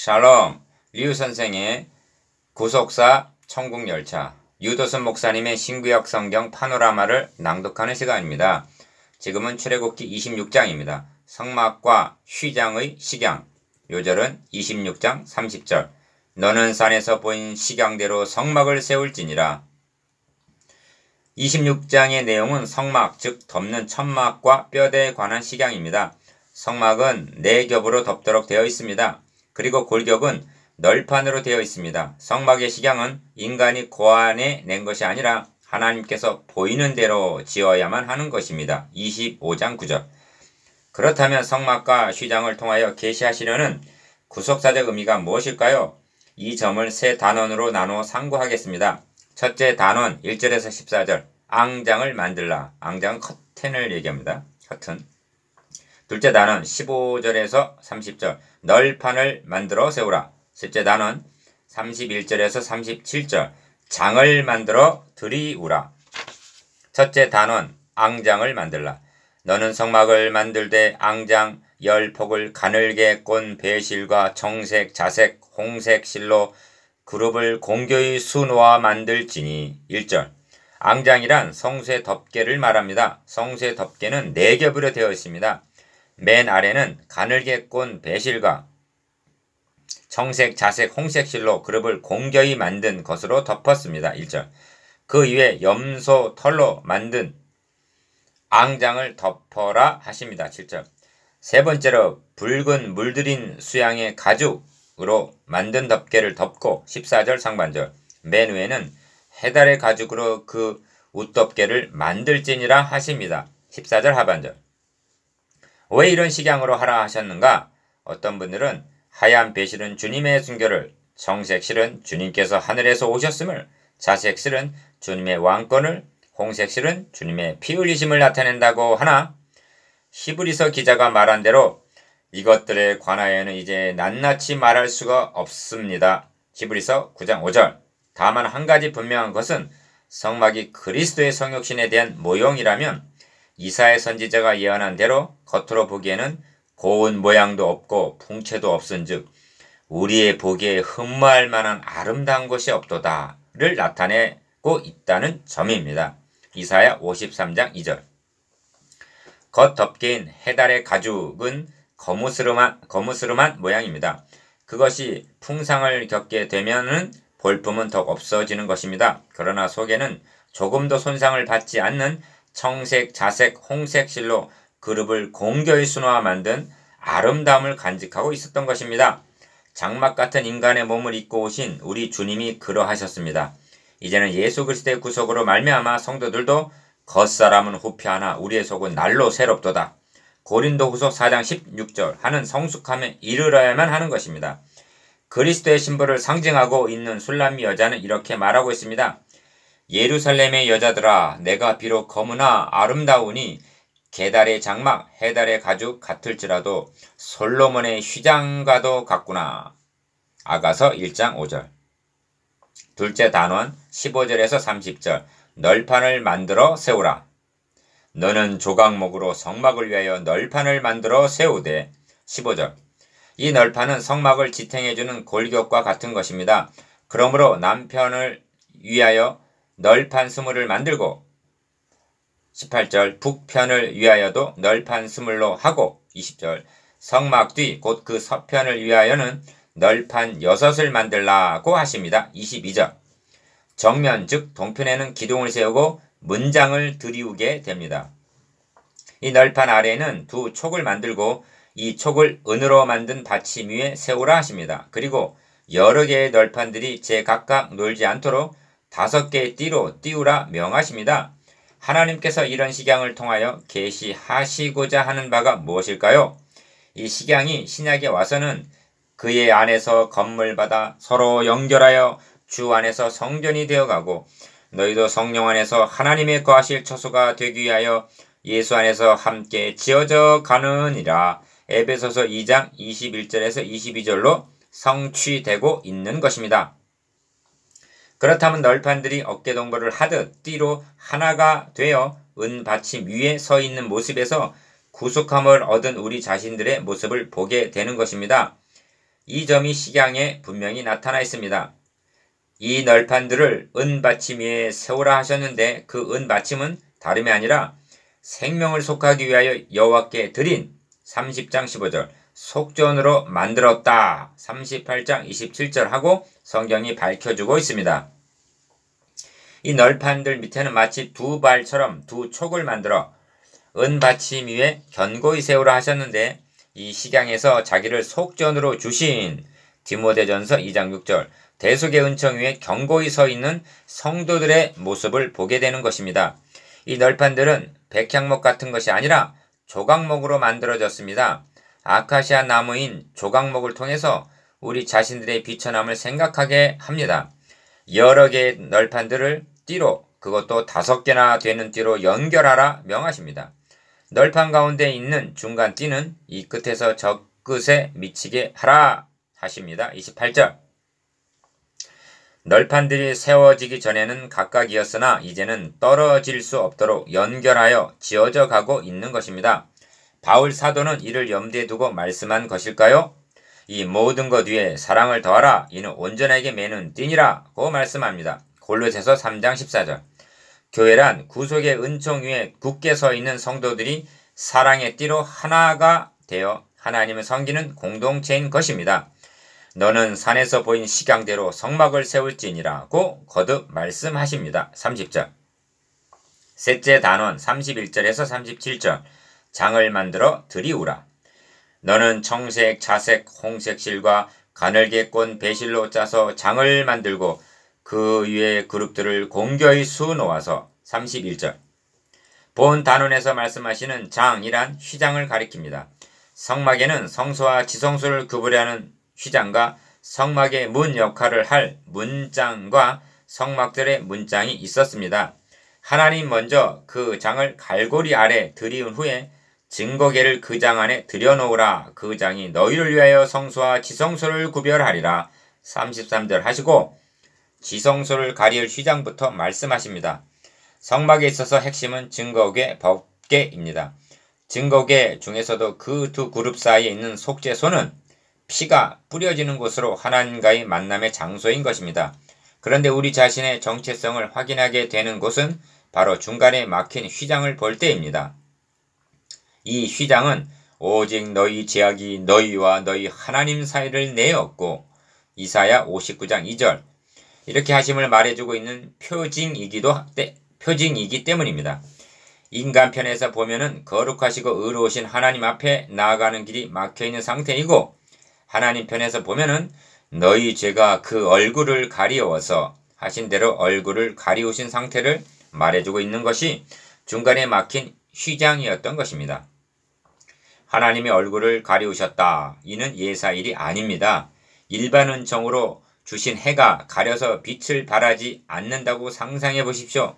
샬롬 류 선생의 구속사 천국열차 유도순 목사님의 신구역 성경 파노라마를 낭독하는 시간입니다. 지금은 출애굽기 26장입니다. 성막과 휘장의 식양 요절은 26장 30절 너는 산에서 보인 식양대로 성막을 세울지니라 26장의 내용은 성막 즉 덮는 천막과 뼈대에 관한 식양입니다. 성막은 네 겹으로 덮도록 되어 있습니다. 그리고 골격은 널판으로 되어 있습니다. 성막의 식양은 인간이 고안해 낸 것이 아니라 하나님께서 보이는 대로 지어야만 하는 것입니다. 25장 9절. 그렇다면 성막과 휘장을 통하여 계시하시려는 구속사적 의미가 무엇일까요? 이 점을 세 단원으로 나누어 상고하겠습니다. 첫째 단원 1절에서 14절 앙장을 만들라. 앙장은 커튼을 얘기합니다. 커튼. 둘째 단원 15절에서 30절 널판을 만들어 세우라. 셋째 단원 31절에서 37절 장을 만들어 들이우라. 첫째 단원 앙장을 만들라. 너는 성막을 만들되 앙장 열 폭을 가늘게 꼰 배실과 정색, 자색, 홍색 실로 그룹을 공교히 수놓아 만들지니 1절 앙장이란 성쇠 덮개를 말합니다. 성쇠 덮개는 네 겹으로 되어 있습니다. 맨 아래는 가늘게 꼰 배실과 청색, 자색, 홍색 실로 그룹을 공교히 만든 것으로 덮었습니다. 1절 그 위에 염소 털로 만든 앙장을 덮어라 하십니다. 7절 세 번째로 붉은 물들인 수양의 가죽으로 만든 덮개를 덮고 14절 상반절 맨 위에는 해달의 가죽으로 그 웃덮개를 만들지니라 하십니다. 14절 하반절 왜 이런 식양으로 하라 하셨는가? 어떤 분들은 하얀 배실은 주님의 순교를 정색실은 주님께서 하늘에서 오셨음을 자색실은 주님의 왕권을 홍색실은 주님의 피 흘리심을 나타낸다고 하나 히브리서 기자가 말한 대로 이것들에 관하여는 이제 낱낱이 말할 수가 없습니다. 히브리서 9장 5절 다만 한 가지 분명한 것은 성막이 그리스도의 성육신에 대한 모형이라면 이사의 선지자가 예언한 대로 겉으로 보기에는 고운 모양도 없고 풍채도 없은즉 우리의 보기에 흠모할 만한 아름다운 것이 없도다를 나타내고 있다는 점입니다. 이사야 53장 2절 겉 덮개인 해달의 가죽은 거무스름한, 거무스름한 모양입니다. 그것이 풍상을 겪게 되면은 볼품은 더욱 없어지는 것입니다. 그러나 속에는 조금도 손상을 받지 않는 청색, 자색, 홍색 실로 그룹을 공교히 순화와 만든 아름다움을 간직하고 있었던 것입니다. 장막 같은 인간의 몸을 입고 오신 우리 주님이 그러하셨습니다. 이제는 예수 그리스도의 구속으로 말미암아 성도들도 겉사람은 후피하나 우리의 속은 날로 새롭도다. 고린도 후속 4장 16절 하는 성숙함에 이르러야만 하는 것입니다. 그리스도의 신부를 상징하고 있는 술람미 여자는 이렇게 말하고 있습니다. 예루살렘의 여자들아 내가 비록 검으나 아름다우니 계달의 장막, 해달의 가죽 같을지라도 솔로몬의 휘장과도 같구나. 아가서 1장 5절 둘째 단원 15절에서 30절 널판을 만들어 세우라. 너는 조각목으로 성막을 위하여 널판을 만들어 세우되 15절 이 널판은 성막을 지탱해주는 골격과 같은 것입니다. 그러므로 남편을 위하여 널판 스물을 만들고 18절 북편을 위하여도 널판 스물로 하고 20절 성막 뒤 곧 그 서편을 위하여는 널판 여섯을 만들라고 하십니다. 22절 정면 즉 동편에는 기둥을 세우고 문장을 들이우게 됩니다. 이 널판 아래에는 두 촉을 만들고 이 촉을 은으로 만든 받침 위에 세우라 하십니다. 그리고 여러 개의 널판들이 제각각 놀지 않도록 다섯 개의 띠로 띄우라 명하십니다. 하나님께서 이런 식양을 통하여 계시하시고자 하는 바가 무엇일까요? 이 식양이 신약에 와서는 그의 안에서 건물받아 서로 연결하여 주 안에서 성전이 되어가고 너희도 성령 안에서 하나님의 거하실 처소가 되기 위하여 예수 안에서 함께 지어져 가느니라. 에베소서 2장 21절에서 22절로 성취되고 있는 것입니다. 그렇다면 널판들이 어깨동거를 하듯 띠로 하나가 되어 은 받침 위에 서 있는 모습에서 구속함을 얻은 우리 자신들의 모습을 보게 되는 것입니다. 이 점이 식양에 분명히 나타나 있습니다. 이 널판들을 은 받침 위에 세우라 하셨는데 그 은 받침은 다름이 아니라 생명을 속하기 위하여 여호와께 드린 30장 15절 속전으로 만들었다 38장 27절 하고 성경이 밝혀주고 있습니다. 이 널판들 밑에는 마치 두 발처럼 두 촉을 만들어 은 받침 위에 견고히 세우라 하셨는데 이 식양에서 자기를 속전으로 주신 디모데전서 2장 6절 대속의 은청 위에 견고히 서 있는 성도들의 모습을 보게 되는 것입니다. 이 널판들은 백향목 같은 것이 아니라 조각목으로 만들어졌습니다. 아카시아 나무인 조각목을 통해서 우리 자신들의 비천함을 생각하게 합니다. 여러 개의 널판들을 띠로 그것도 다섯 개나 되는 띠로 연결하라 명하십니다. 널판 가운데 있는 중간 띠는 이 끝에서 저 끝에 미치게 하라 하십니다. 28절 널판들이 세워지기 전에는 각각이었으나 이제는 떨어질 수 없도록 연결하여 지어져 가고 있는 것입니다. 바울 사도는 이를 염두에 두고 말씀한 것일까요? 이 모든 것 위에 사랑을 더하라 이는 온전하게 매는 띠니라고 말씀합니다. 골로새서 3장 14절 교회란 구속의 은총 위에 굳게 서 있는 성도들이 사랑의 띠로 하나가 되어 하나님을 섬기는 공동체인 것입니다. 너는 산에서 보인 식양대로 성막을 세울지니라고 거듭 말씀하십니다. 30절 셋째 단원 31절에서 37절 장을 만들어 들이우라. 너는 청색, 자색, 홍색 실과 가늘게 꼰 배실로 짜서 장을 만들고 그 위에 그룹들을 공교히 수놓아서 31절 본 단원에서 말씀하시는 장이란 휘장을 가리킵니다. 성막에는 성소와 지성소를 구분하는 휘장과 성막의 문 역할을 할 문장과 성막들의 문장이 있었습니다. 하나님 먼저 그 장을 갈고리 아래 들이운 후에 증거계를 그 장 안에 들여놓으라. 그 장이 너희를 위하여 성소와 지성소를 구별하리라. 33절 하시고 지성소를 가리울 휘장부터 말씀하십니다. 성막에 있어서 핵심은 증거계 법계입니다. 증거계 중에서도 그 두 그룹 사이에 있는 속죄소는 피가 뿌려지는 곳으로 하나님과의 만남의 장소인 것입니다. 그런데 우리 자신의 정체성을 확인하게 되는 곳은 바로 중간에 막힌 휘장을 볼 때입니다. 이 휘장은 오직 너희 제약이 너희와 너희 하나님 사이를 내었고 이사야 59장 2절 이렇게 하심을 말해주고 있는 표징이기도 표징이기 때문입니다. 인간 편에서 보면은 거룩하시고 의로우신 하나님 앞에 나아가는 길이 막혀 있는 상태이고 하나님 편에서 보면은 너희 죄가 그 얼굴을 가리워서 하신 대로 얼굴을 가리우신 상태를 말해주고 있는 것이 중간에 막힌 휘장이었던 것입니다. 하나님의 얼굴을 가리우셨다. 이는 예사일이 아닙니다. 일반 은총으로 주신 해가 가려서 빛을 발하지 않는다고 상상해 보십시오.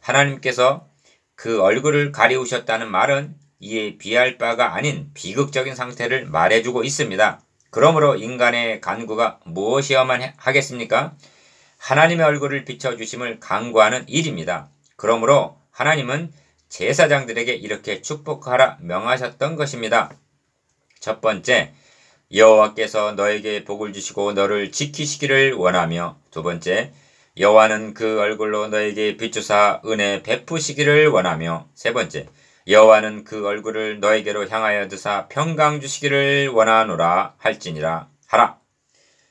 하나님께서 그 얼굴을 가리우셨다는 말은 이에 비할 바가 아닌 비극적인 상태를 말해주고 있습니다. 그러므로 인간의 간구가 무엇이어만 하겠습니까? 하나님의 얼굴을 비춰주심을 간구하는 일입니다. 그러므로 하나님은 제사장들에게 이렇게 축복하라 명하셨던 것입니다. 첫 번째, 여호와께서 너에게 복을 주시고 너를 지키시기를 원하며 두 번째, 여호와는 그 얼굴로 너에게 비추사 은혜 베푸시기를 원하며 세 번째, 여호와는 그 얼굴을 너에게로 향하여 드사 평강 주시기를 원하노라 할지니라 하라.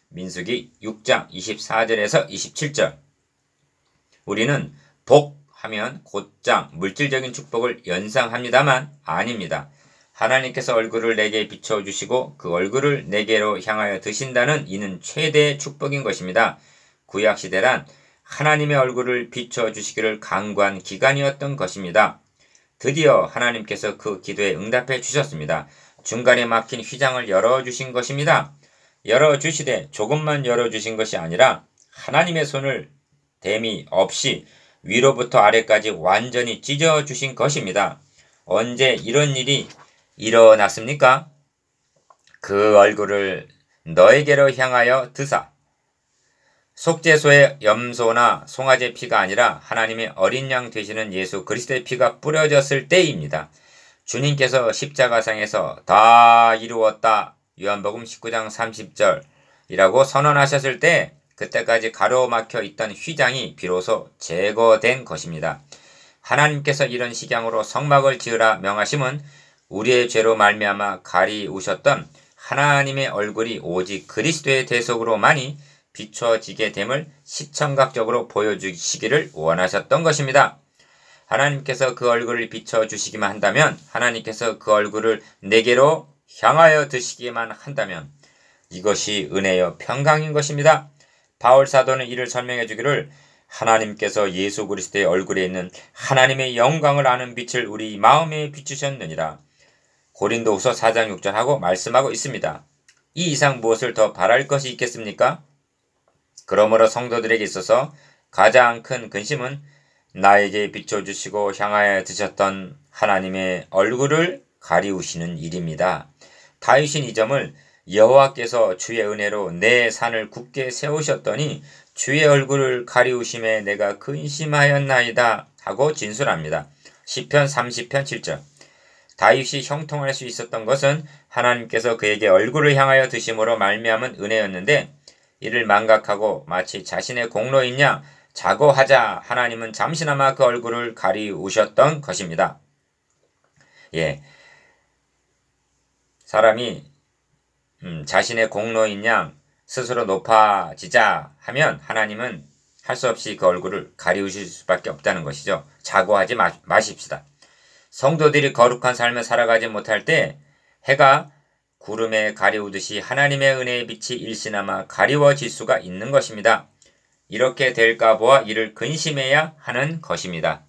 민수기 6장 24절에서 27절 우리는 복 하면 곧장 물질적인 축복을 연상합니다만 아닙니다. 하나님께서 얼굴을 내게 비춰주시고 그 얼굴을 내게로 향하여 드신다는 이는 최대의 축복인 것입니다. 구약시대란 하나님의 얼굴을 비춰주시기를 강구한 기간이었던 것입니다. 드디어 하나님께서 그 기도에 응답해 주셨습니다. 중간에 막힌 휘장을 열어주신 것입니다. 열어주시되 조금만 열어주신 것이 아니라 하나님의 손을 댐이 없이 위로부터 아래까지 완전히 찢어주신 것입니다. 언제 이런 일이 일어났습니까? 그 얼굴을 너에게로 향하여 드사. 속죄소의 염소나 송아지 피가 아니라 하나님의 어린 양 되시는 예수 그리스도의 피가 뿌려졌을 때입니다. 주님께서 십자가상에서 다 이루었다 요한복음 19장 30절이라고 선언하셨을 때 그때까지 가로막혀 있던 휘장이 비로소 제거된 것입니다. 하나님께서 이런 식양으로 성막을 지으라 명하심은 우리의 죄로 말미암아 가리우셨던 하나님의 얼굴이 오직 그리스도의 대속으로만이 비춰지게 됨을 시청각적으로 보여주시기를 원하셨던 것입니다. 하나님께서 그 얼굴을 비춰주시기만 한다면 하나님께서 그 얼굴을 내게로 향하여 드시기만 한다면 이것이 은혜여 평강인 것입니다. 바울 사도는 이를 설명해 주기를 하나님께서 예수 그리스도의 얼굴에 있는 하나님의 영광을 아는 빛을 우리 마음에 비추셨느니라. 고린도후서 4장 6절 하고 말씀하고 있습니다. 이 이상 무엇을 더 바랄 것이 있겠습니까? 그러므로 성도들에게 있어서 가장 큰 근심은 나에게 비춰주시고 향하여 드셨던 하나님의 얼굴을 가리우시는 일입니다. 다윗은 이 점을 여호와께서 주의 은혜로 내 산을 굳게 세우셨더니 주의 얼굴을 가리우심에 내가 근심하였나이다 하고 진술합니다. 10편 30편 7절 다윗이 형통할 수 있었던 것은 하나님께서 그에게 얼굴을 향하여 드심으로 말미암은 은혜였는데 이를 망각하고 마치 자신의 공로이냐 자고하자 하나님은 잠시나마 그 얼굴을 가리우셨던 것입니다. 예. 사람이 음, 자신의 공로인 양 스스로 높아지자 하면 하나님은 할 수 없이 그 얼굴을 가리우실 수밖에 없다는 것이죠. 자고하지 마, 마십시다. 성도들이 거룩한 삶을 살아가지 못할 때 해가 구름에 가리우듯이 하나님의 은혜의 빛이 일시나마 가리워질 수가 있는 것입니다. 이렇게 될까 보아 이를 근심해야 하는 것입니다.